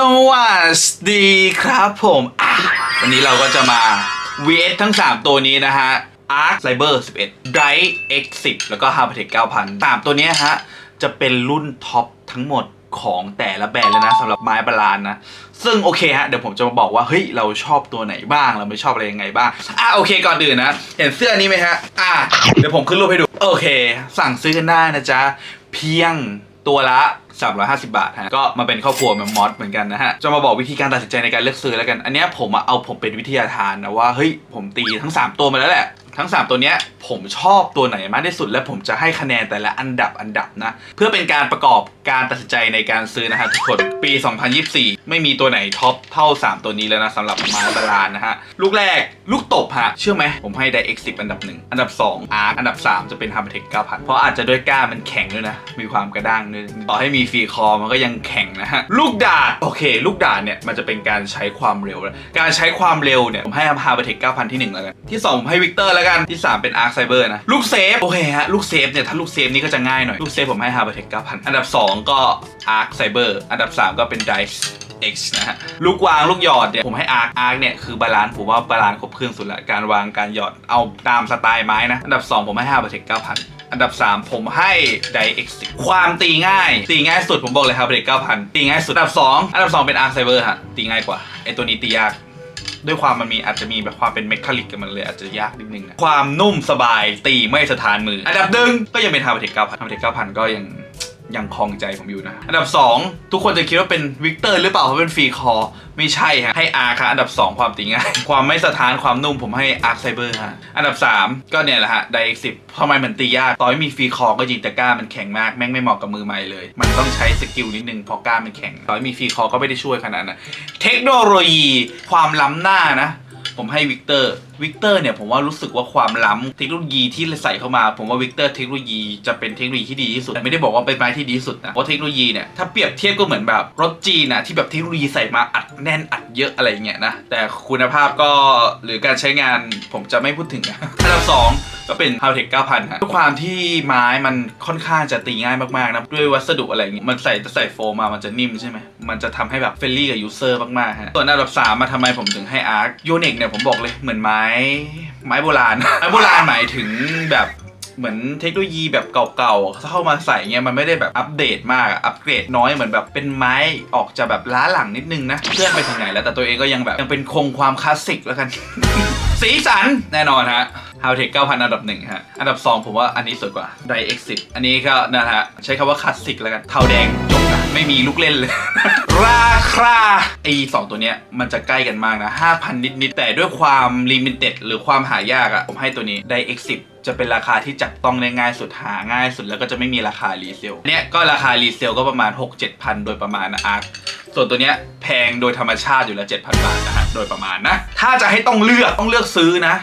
สวัสดีครับผมวันนี้เราก็จะมา VS ทั้ง 3 ตัวนี้นะฮะ Arc Cyber 11 Drive X 10แล้วก็ h a r p t e c 9000 3 ตัวเนี้ยฮะ จะเป็นรุ่นท็อปทั้งหมดของแต่ละแบรนด์เลยนะสำหรับไม้บาลานนะ ซึ่งโอเคฮะ เดี๋ยวผมจะมาบอกว่า เฮ้ย เราชอบตัวไหนบ้าง เราไม่ชอบอะไรยังไงบ้าง อะ โอเคก่อนอื่นนะ เห็นเสื้อนี้ไหมฮะ อะ เดี๋ยวผมขึ้นรูปให้ดู โอเค สั่งซื้อกันได้นะจ๊ะ เพียงตัวละ 350 บาทฮะก็มาเป็นครอบครัวแมมมอสเหมือนกันนะฮะจะมาบอกวิธีการตัดสินใจในการเลือกซื้อแล้วกัน อันเนี้ยผมอะเอาผมเป็นวิทยาทานนะว่าเฮ้ยผมตีทั้ง 3 ตัวมาแล้วแหละ ทั้ง 3 ตัวเนี้ยผมชอบตัวไหนมากที่สุด และผมจะให้คะแนนแต่ละอันดับอันดับนะ เพื่อเป็นการประกอบการตัดสินใจในการซื้อนะฮะทุกคนปี 2024 ไม่มีตัวไหนท็อปเท่า 3 ตัวนี้แล้วนะสำหรับม้บาลานนะฮะลูกแรกลูกตบฮะเชื่อไหมผมให้ได้ X10 อันดับ 1 อันดับ2 Arc อันดับ 3 จะเป็น h a r p t e c 9000เพราะอาจจะด้วยก้ามันแข็งด้วยนะ มีความกระด้างด้วยต่อให้มีฟรีคอมันก็ยังแข็งนะฮะลูกดาดโอเค ลูกดาดเนี่ยมันจะเป็นการใช้ความเร็ว การใช้ความเร็วเนี่ยผมให้ h a r p t e c 9000ที่1แล้วกันที่2ผมให้วิกเตอร์แล้วกันที่ 3 เป็น Arc Cyber นะ ลูกเซฟ โอเคฮะ ลูกเซฟเนี่ย ถ้าลูกเซฟนี่ก็จะง่ายหน่อย ลูกเซฟผมให้ h a r p t e c 9000อันดับ 2 ก็ Arc Cyber อันดับ 3 ก็เป็น Dice X นะฮะลูกวางลูกหยอดเนี่ย ผมให้ Arc Arc เนี่ย คือบาลานซ์ผมว่าบาลานซ์ครบเครื่องสุดละการวางการหยอดเอาตามสไตล์ไม้นะ อันดับ 2 ผมให้ h a r p t e c 9000อันดับ 3 ผมให้ Dice X ความตีง่าย ตีง่ายสุดผมบอกเลย h a r p t e c 9000ตีง่ายสุดอันดับ 2 อันดับ 2 เป็น Arc Cyber ฮะตีง่ายกว่าไอตัวนี้ตียาก ด้วยความมันมีอาจจะมีแบบความเป็นเมคาลิกกับมันเลยอาจจะยากนิดนึงนะความนุ่มสบายตีไม่สะท้านมือ อันดับหนึ่งก็ยังเป็นฮาร์เทคเก้าพันฮาร์เทคเก้าพันก็ยัง ยังคลองใจผมอยู่นะ อันดับ 2 ทุกคนจะคิดว่าเป็นวิกเตอร์หรือเปล่าเพราะเป็นฟรีคอไม่ใช่ฮะให้อาร์ค่ะอันดับ 2 ความตีง่ายความไม่สะท้านความนุ่มผมให้อาร์ไซเบอร์ฮะอันดับ 3 ก็เนี่ยแหละฮะไดเอ็กซิทำไมมันตียากต่อให้มีฟรีคอก็จริงแต่ก้ามันแข็งมากแม่งไม่เหมาะกับมือใหม่เลย มันต้องใช้สกิลนิดนึงเพราะก้ามันแข็งต่อให้มีฟรีคอก็ไม่ได้ช่วยขนาดนั้นเทคโนโลยีความล้ำหน้านะ ผมให้วิกเตอร์วิกเตอร์เนี่ยผมว่ารู้สึกว่าความล้ำเทคโนโลยีที่ใส่เข้ามา ผมว่าวิกเตอร์เทคโนโลยีจะเป็นเทคโนโลยีที่ดีที่สุดแต่ไม่ได้บอกว่าเป็นไม้ที่ดีที่สุดนะเพราะเทคโนโลยีเนี่ยถ้าเปรียบเทียบก็เหมือนแบบรถจีนนะที่แบบเทคโนโลยีใส่มาอัดแน่นอัดเยอะอะไรเงี้ยนะแต่คุณภาพก็หรือการใช้งานผมจะไม่พูดถึงนะอันดับสองก็เป็น h a l t e c 9000ฮะด้วยความที่ไม้มันค่อนข้างจะตีง่ายมากๆนะด้วยวัสดุอะไรเงี้ยมันใส่จะใส่โฟมมามันจะนิ่มใช่ไหมมันจะทำให้แบบเฟรนลี่กับยูเซอร์มากๆฮะส่วนอันดับสามมาทำไมผมถึงให้ Arc u n i q เนี่ยผมบอกเลยเหมือนไม้ไม้โบราณ ไม้โบราณหมายถึงแบบเหมือนเทคโนโลยีแบบเก่าๆเข้ามาใส่เงี้ยมันไม่ได้แบบอัปเดตมากอะอัปเกรดน้อยเหมือนแบบเป็นไม้ออกจะแบบล้าหลังนิดนึงนะเพื่อนไปถึงไหนแล้วแต่ตัวเองก็ยังแบบยังเป็นคงความคลาสสิกแล้วกัน สีสันแน่นอนฮะ h a l t e c 9000 อันดับหนึ่งฮะ อันดับ 2 ผมว่าอันนี้สวยกว่า Dai X10 อันนี้ก็นะฮะ ใช้คำว่าคลาสสิกแล้วกันเทาแดงจบนะ ไม่มีลูกเล่นเลย ราคาไอ้สองตัวเนี้ยมันจะใกล้กันมากนะ 5,000 นิดๆแต่ด้วยความลิมิเต็ดหรือความหายากอะผมให้ตัวนี้ Dai X10 จะเป็นราคาที่จับต้องได้ง่ายสุดหาง่ายสุดแล้วก็จะไม่มีราคารีเซลเนี้ยก็ราคารีเซลก็ประมาณ 6-7 พันโดยประมาณนะอาร์ส่วนตัวเนี้ยแพงโดยธรรมชาติอยู่แล้ว7,000 บาทนะฮะโดยประมาณนะ ถ้าจะให้ต้องเลือกต้องเลือกซื้อนะ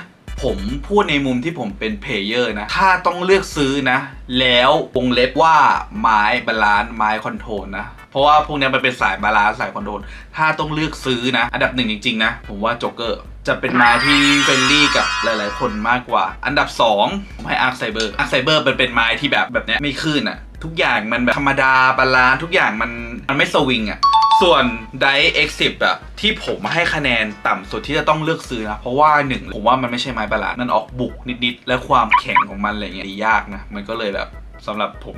ผมพูดในมุมที่ผมเป็นเพลเยอร์นะ ถ้าต้องเลือกซื้อนะ แล้ววงเล็บว่าไม้บาลานซ์ไม้คอนโทรลนะ เพราะว่าพวกเนี้ยมันเป็นสายบาลานซ์สายคอนโทรลถ้าต้องเลือกซื้อนะ อันดับหนึ่งจริงๆนะ ผมว่าโจ๊กเกอร์จะเป็นไม้ที่เฟรนลี่กับหลาย ๆ คนมากกว่า อันดับ 2 ผมให้อาร์คไซเบอร์อาร์คไซเบอร์เป็นเป็นไม้ที่แบบแบบเนี้ยไม่ขึ้นอะทุกอย่างมันแบบธรรมดาบาลานซ์ทุกอย่างมันมันไม่สวิงอะ ส่วน d i X10 อะที่ผมให้คะแนนต่ำสุดที่จะต้องเลือกซื้อนะ เพราะว่าหนึ่งผมว่ามันไม่ใช่ไม้บาลานมันออกบุกนิดๆ และความแข็งของมันอะไรเงี้ยยากนะ มันก็เลยแบบสำหรับผม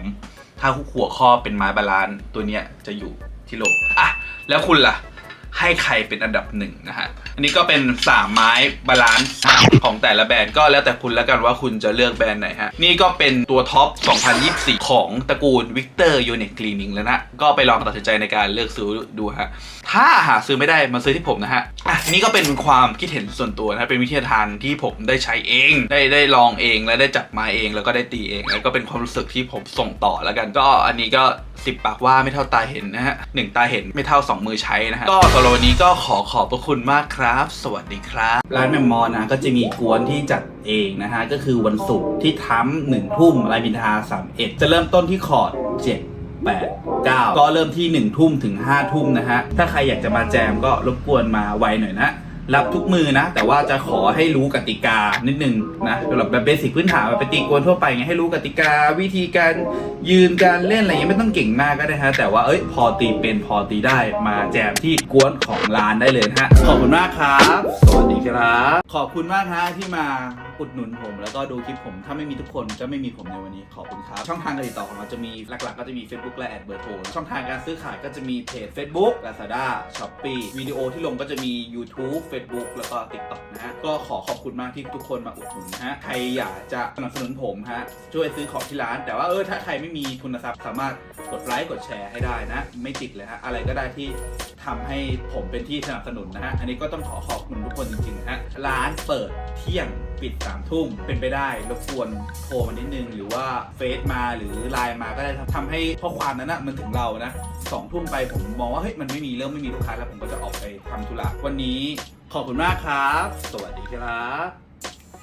ถ้าหัวข้อเป็นไม้บาลานตัวเนี้ยจะอยู่ที่โลกอะแล้วคุณล่ะ ให้ใครเป็นอันดับหนึ่งนะฮะ อันนี้ก็เป็น 3 ไม้บาลานซ์ของแต่ละแบรนด์ก็แล้วแต่คุณแล้วกันว่าคุณจะเลือกแบรนด์ไหนฮะ นี่ก็เป็นตัวท็อป 2024 ของตระกูล Victor Unit Cleaning แล้วนะ ก็ไปลองตัดสินใจในการเลือกซื้อดูฮะ ถ้าหาซื้อไม่ได้มาซื้อที่ผมนะฮะ อะ นี่ก็เป็นความคิดเห็นส่วนตัวนะ เป็นวิทยาทานที่ผมได้ใช้เอง ได้ได้ลองเอง และได้จับมาเอง แล้วก็ได้ตีเอง แล้วก็เป็นความรู้สึกที่ผมส่งต่อแล้วกัน ก็อันนี้ก็สิบปากว่าไม่เท่าตาเห็นนะฮะหนึ่งตาเห็นไม่เท่าสองมือใช้นะฮะก็สำหรับวันนี้ก็ขอขอบพระคุณมากครับ สวัสดีครับ ร้านแมมมอนนะก็จะมีกวนที่จัดเองนะฮะ ก็คือวันศุกร์ที่ทั้มหนึ่งทุ่มรายบินทาสามเอ็ดจะเริ่มต้นที่คอร์ดเจ็ด8 9 ก็เริ่มที่ 1 ทุ่มถึง 5 ทุ่มนะฮะ ถ้าใครอยากจะมาแจมก็รบกวนมาไวหน่อยนะ รับทุกมือนะ แต่ว่าจะขอให้รู้กติกานิดนึงนะสำหรับแบบเบสิกพื้นฐานแบบไปตีกวนทั่วไปไงให้รู้กติกา วิธีการยืนการเล่นอะไรเงี้ยไม่ต้องเก่งมากก็ได้ฮะแต่ว่าเอ้ยพอตีเป็นพอตีได้มาแจมที่กวนของร้านได้เลยฮะขอบคุณมากครับ สวัสดีครับ ขอบคุณมากฮะที่มาอุดหนุนผม แล้วก็ดูคลิปผมถ้าไม่มีทุกคนจะไม่มีผมในวันนี้ขอบคุณครับ ช่องทางการติดต่อของเราจะมีหลักๆ ก็จะมี Facebook และแอดเบอร์โทรช่องทางการซื้อขายก็จะมีเพจ Facebook Lazada Shopee วิดีโอที่ลงก็จะมี YouTube Facebook แล้วก็ TikTok นะฮะก็ขอขอบคุณมากที่ทุกคนมาอุดหนุนฮะใครอยากจะสนับสนุนผมฮะช่วยซื้อของที่ร้าน แต่ว่าเออถ้าใครไม่มีทุนทรัพย์สามารถกดไลค์กดแชร์ให้ได้นะ ไม่ติดเลยฮะอะไรก็ได้ที่ทำให้ผมเป็นที่สนับสนุนนะฮะอันนี้ก็ต้องขอขอบคุณทุกคนจริงๆฮะร้านเปิดเที่ยงปิดสามทุ่มเป็นไปได้รบกวนโทรมานิดนึง หรือว่าเฟซมาหรือไลน์มาก็ได้ทำให้ข้อความนั้นนะมันถึงเรานะสองทุ่มไปผมมองว่าเฮ้ยมันไม่มีเริ่มไม่มีลูกค้าแล้วผมก็จะออกไปทำธุระวันนี้ขอบคุณมากครับ สวัสดีครับ